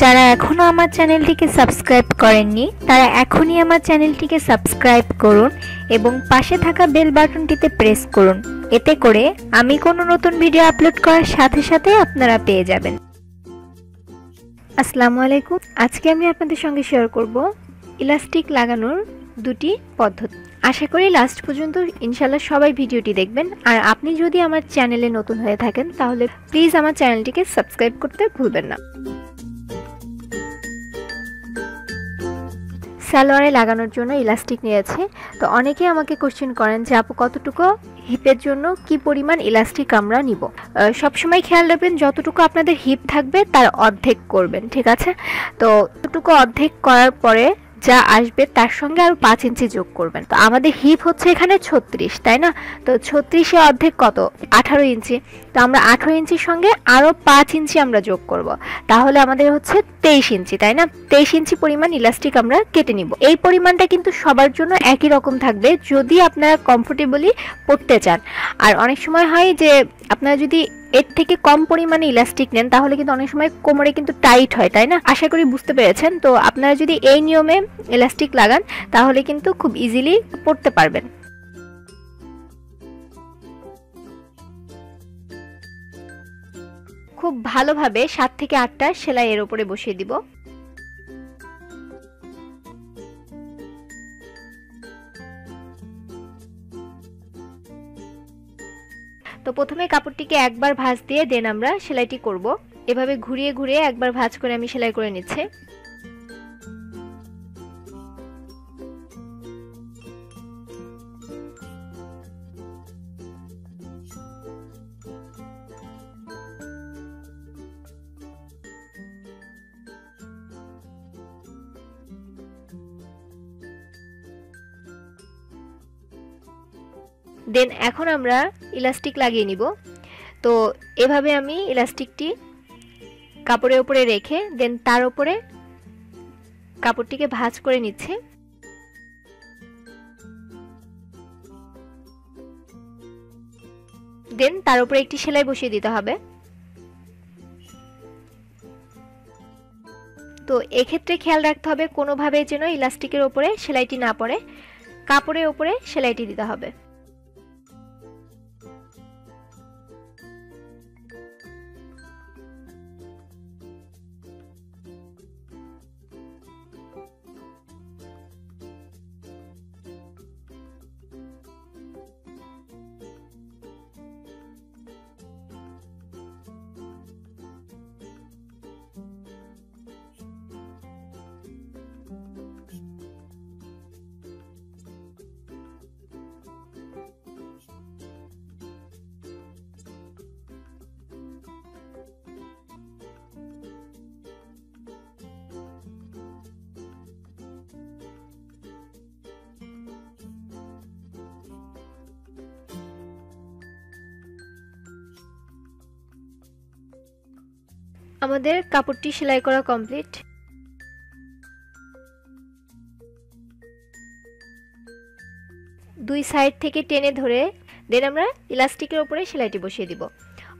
যারা এখনও আমার চ্যানেলটিকে সাবস্ক্রাইব করেননি, তারা এখনই আমার চ্যানেলটিকে সাবস্ক্রাইব করুন এবং পাশে থাকা বেল বাটনটিতে প্রেস করুন। এতে করে আমি কোনো নতুন ভিডিও আপলোড করার সাথে সাথে আপনারা পেয়ে যাবেন। আসসালামু আলাইকুম। আজকে আমি আপনাদের সঙ্গে শেয়ার করব ইলাস্টিক লাগানোর দুটি পদ্ধতি। আশা করি লাস্ট পর্যন্ত ইনশাল্লাহ সবাই ভিডিওটি দেখবেন। আর আপনি যদি আমার চ্যানেলে নতুন হয়ে থাকেন, তাহলে প্লিজ আমার চ্যানেলটিকে সাবস্ক্রাইব করতে ভুলবেন না। সালোয়ারে লাগানোর জন্য ইলাস্টিক নিয়েছি। তো অনেকে আমাকে কোশ্চেন করেন যে, আপু, কতটুকু হিপের জন্য কি পরিমাণ ইলাস্টিক আমরা নিব? সবসময় খেয়াল রাখবেন, যতটুকু আপনাদের হিপ থাকবে, তার অর্ধেক করবেন, ঠিক আছে? তো ততটুকু অর্ধেক করার পরে যা আসবে তার সঙ্গে আরও পাঁচ ইঞ্চি যোগ করবেন। তো আমাদের হিপ হচ্ছে এখানে ছত্রিশ, তাই না? তো ছত্রিশে অর্ধেক কত? আঠারো ইঞ্চি। তো আমরা আঠারো ইঞ্চির সঙ্গে আরও পাঁচ ইঞ্চি আমরা যোগ করব। তাহলে আমাদের হচ্ছে তেইশ ইঞ্চি, তাই না? তেইশ ইঞ্চি পরিমাণ ইলাস্টিক আমরা কেটে নিব। এই পরিমাণটা কিন্তু সবার জন্য একই রকম থাকবে, যদি আপনারা কমফোর্টেবলি পড়তে চান। আর অনেক সময় হয় যে আপনারা যদি এর থেকে কম পরিমাণে ইলাস্টিক নেন, তাহলে কিন্তু অনেক সময় কোমরে কিন্তু টাইট হয়, তাই না? আশা করি বুঝতে পেরেছেন। তো আপনারা যদি এই নিয়মে ইলাস্টিক লাগান, তাহলে কিন্তু খুব ইজিলি পড়তে পারবেন। খুব ভালোভাবে সাত থেকে আটটা সেলাই এর উপরে বসিয়ে দিব। তো প্রথমে কাপড়টিকে একবার ভাঁজ দিয়ে দেন আমরা সেলাইটি করব। এভাবে ঘুরিয়ে ঘুরিয়ে একবার ভাঁজ করে আমি সেলাই করে নিচ্ছি। দেন এখন আমরা ইলাস্টিক লাগিয়ে নিব। তো এভাবে আমি ইলাস্টিকটি কাপড়ের উপরে রেখে, দেন তার উপরে কাপড়টিকে ভাঁজ করে নিচ্ছে। দেন তার উপরে একটি সেলাই বসিয়ে দিতে হবে। তো এক্ষেত্রে খেয়াল রাখতে হবে কোনোভাবে যেন ইলাস্টিকের ওপরে সেলাইটি না পড়ে, কাপড়ের ওপরে সেলাইটি দিতে হবে। আমাদের কাপড়টি সেলাই করা কমপ্লিট। দুই সাইড থেকে টেনে ধরে দেন আমরা ইলাস্টিকের ওপরে সেলাইটি বসিয়ে দিব।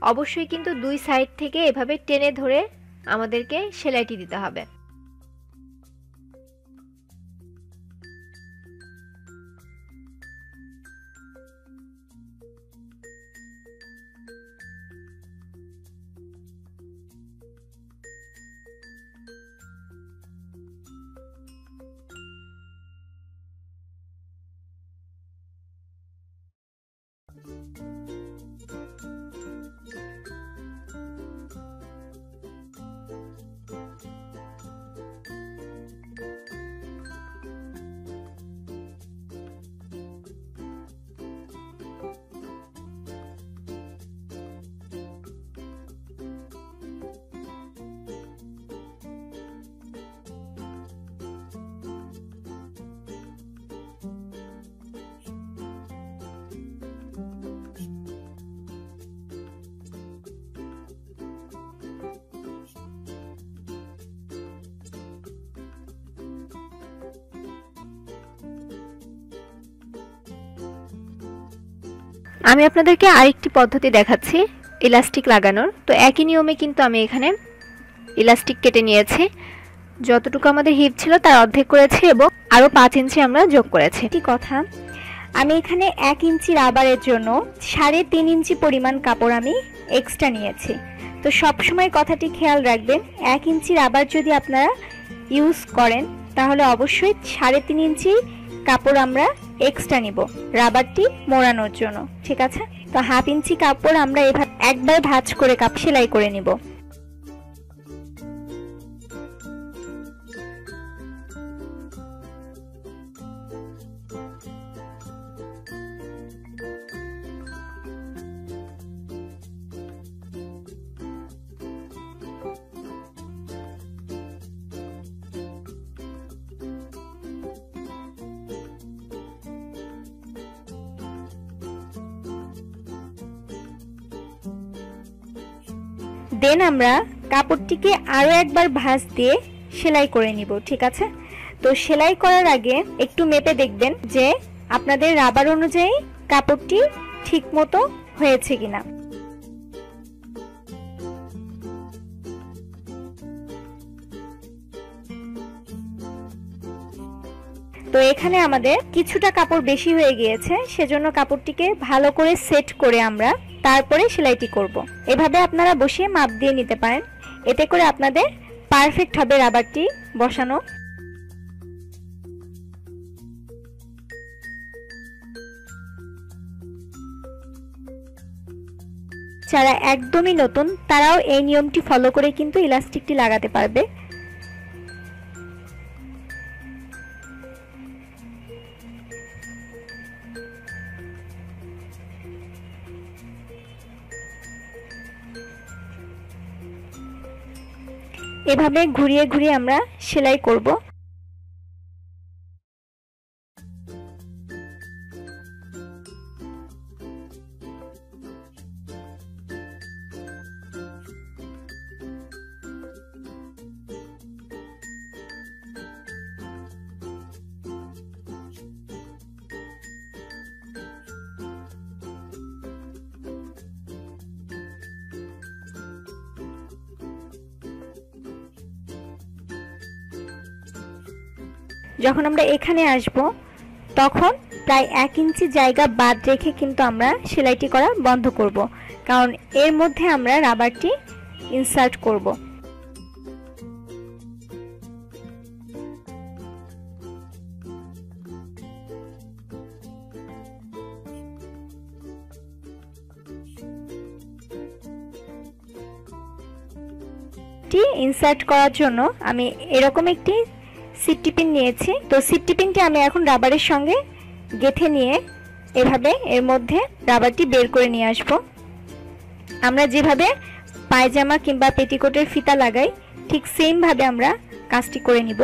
অবশ্যই কিন্তু দুই সাইড থেকে এভাবে টেনে ধরে আমাদেরকে সেলাইটি দিতে হবে। আমি আপনাদেরকে আরেকটি পদ্ধতি দেখাচ্ছি, ইলাস্টিক লাগানোর। তো একই নিয়মে কিন্তু আমি এখানে ইলাস্টিক কেটে নিয়েছি। যতটুকু আমাদের হিপ ছিল তার অর্ধেক করেছি এবং আরও পাঁচ ইঞ্চি আমরা যোগ করেছি। একটি কথা, আমি এখানে এক ইঞ্চি রাবারের জন্য সাড়ে তিন ইঞ্চি পরিমাণ কাপড় আমি এক্সট্রা নিয়েছি। তো সবসময় কথাটি খেয়াল রাখবেন, এক ইঞ্চি রাবার যদি আপনারা ইউজ করেন, তাহলে অবশ্যই সাড়ে তিন ইঞ্চি কাপড় আমরা এক্সট্রা নিব। রাবারটি মোড়ানোর জন্য, ঠিক আছে? তো হাফ ইঞ্চি কাপড় আমরা এভাবে একবার ভাঁজ করে কাপ সেলাই করে নিব। দেন আমরা কাপড়টিকে আরও একবার ভাঁজ দিয়ে সেলাই করে নিব, ঠিক আছে? তো সেলাই করার আগে একটু মেপে দেখবেন যে আপনাদের রাবার অনুযায়ী কাপড়টি ঠিক মতো হয়েছে কিনা। তো এখানে আমাদের কিছুটা কাপড় বেশি হয়ে গিয়েছে, সেজন্য কাপড়টিকে ভালো করে সেট করে আমরা তারপরে সেলাইটি করব। এভাবে আপনারা বসিয়ে মাপ দিয়ে নিতে পারেন। এতে করে আপনাদের পারফেক্ট হবে রাবারটি বসানো। যারা একদমই নতুন, তারাও এই নিয়মটি ফলো করে কিন্তু ইলাস্টিকটি লাগাতে পারবে। এভাবে ঘুরিয়ে ঘুরিয়ে আমরা সেলাই করব। যখন আমরা এখানে আসব, তখন প্রায় এক ইঞ্চি জায়গা বাদ রেখে কিন্তু আমরা সেলাইটি করা বন্ধ করব। কারণ এর মধ্যে আমরা রাবারটি ইনসার্ট করব। ইনসার্ট করার জন্য আমি এরকম একটি সিট টিপিন নিয়েছি। তো সিট টিপিনটি আমি এখন রাবারের সঙ্গে গেথে নিয়ে এভাবে এর মধ্যে রাবারটি বের করে নিয়ে আসব। আমরা যেভাবে পায়জামা কিংবা পেটিকোটের ফিতা লাগাই, ঠিক সেমভাবে আমরা কাজটি করে নিব।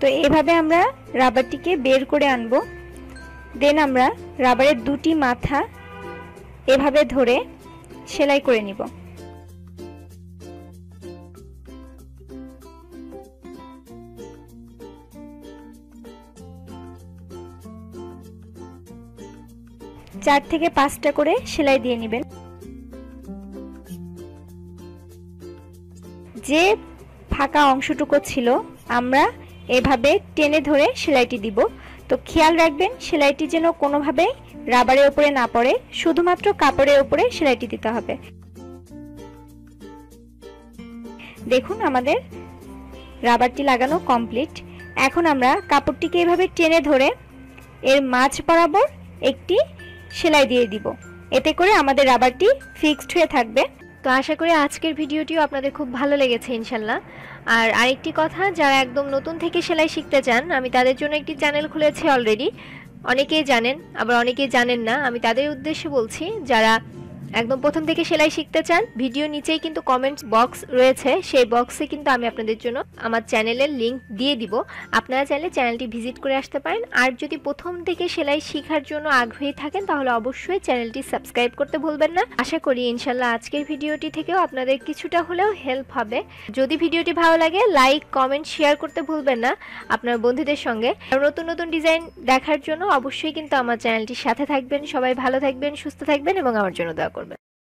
তো এভাবে আমরা রাবারটিকে বের করে আনব। দেন আমরা রাবারের দুটি মাথা এভাবে ধরে সেলাই করে নিব। চার থেকে পাঁচটা করে সেলাই দিয়ে নেবেন। যে ফাঁকা অংশটুকু ছিল, আমরা এভাবে টেনে ধরে সেলাইটি দিব। তো খেয়াল রাখবেন, সেলাইটি যেন কোনোভাবে রাবারের উপরে না পড়ে, শুধুমাত্র কাপড়ের উপরে সেলাইটি দিতে হবে। দেখুন আমাদের রাবারটি লাগানো কমপ্লিট। এখন আমরা কাপড়টিকে এভাবে টেনে ধরে এর মাঝ বরাবর একটি সেলাই দিয়ে দিব। এতে করে আমাদের রাবারটি ফিক্সড হয়ে থাকবে। তো আশা করি আজকের ভিডিওটিও আপনাদের খুব ভালো লেগেছে, ইনশাল্লাহ। আর আরেকটি কথা, যারা একদম নতুন থেকে সেলাই শিখতে চান, আমি তাদের জন্য একটি চ্যানেল খুলেছি অলরেডি। অনেকেই জানেন, আবার অনেকেই জানেন না, আমি তাদের উদ্দেশ্যে বলছি, যারা একদম প্রথম থেকে সেলাই শিখতে চান, ভিডিও নিচেই কিন্তু কমেন্টস বক্স রয়েছে, সেই বক্সে কিন্তু আমি আপনাদের জন্য আমার চ্যানেলের লিংক দিয়ে দিব। আপনারা চাইলে চ্যানেলটি ভিজিট করে আসতে পারেন। আর যদি প্রথম থেকে সেলাই শেখার জন্য আগ্রহী থাকেন, তাহলে অবশ্যই চ্যানেলটি সাবস্ক্রাইব করতে ভুলবেন না। আশা করি ইনশাল্লাহ আজকের ভিডিওটি থেকেও আপনাদের কিছুটা হলেও হেল্প হবে। যদি ভিডিওটি ভালো লাগে লাইক কমেন্ট শেয়ার করতে ভুলবেন না আপনার বন্ধুদের সঙ্গে। নতুন নতুন ডিজাইন দেখার জন্য অবশ্যই কিন্তু আমার চ্যানেলটির সাথে থাকবেন। সবাই ভালো থাকবেন, সুস্থ থাকবেন এবং আমার জন্য দোয়া করবেন।